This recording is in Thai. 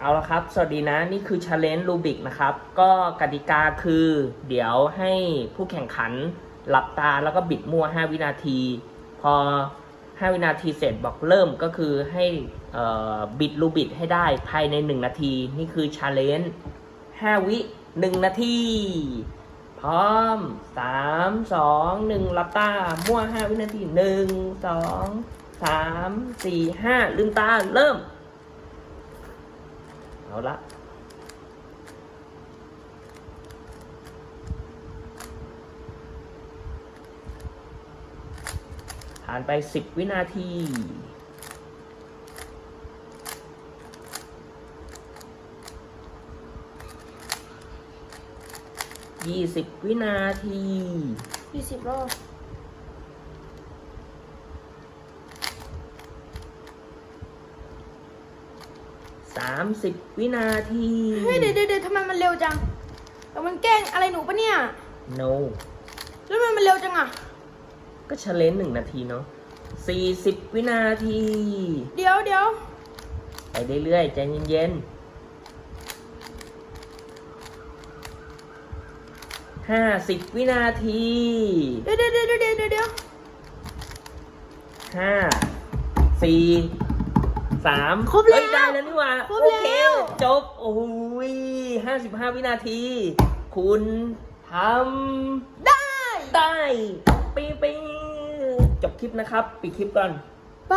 เอาละครับ สวัสดีนะ นี่คือชาเลนจ์รูบิกนะครับ ก็กติกาคือ เดี๋ยวให้ผู้แข่งขันหลับตาแล้วก็บิดมั่ว 5 วินาที พอ 5 วินาทีเสร็จบอกเริ่มก็คือให้บิดรูบิกให้ได้ภายใน 1 นาที นี่คือชาเลนจ์5วิ 1 นาที พร้อม 3 2 1หลับตา มั่ว 5 วินาที 1 2 3 4 5 ลืมตา เริ่ม เอาละผ่านไป 10 วินาทียี่สิบวินาที ยี่สิบรอบ สามสิบวินาทีเฮ้ยเดี๋ยวเดี๋ยวเดี๋ยวทำไมมันเร็วจังแต่มันแกล้งอะไรหนูปะเนี่ย no แล้วทำไมมันเร็วจังอะ ก็เฉลนหนึ่งนาทีเนาะสี่สิบวินาที เดี๋ยวเดี๋ยวไปเรื่อยๆใจเย็นๆห้าสิบวินาทีเดี๋ยวเดี๋ยวเดี๋ยวเดี๋ยวเดี๋ยวเดี๋ยวห้าสี่ สามครบแล้วเฮ้ยได้แล้วนี่หว่าครบโอเคแล้วจบ โอ้ยห้าสิบห้าวินาที คุณทได้ำได้ปิ๊งปิ๊งจบคลิปนะครับ ปิดคลิปก่อน ไป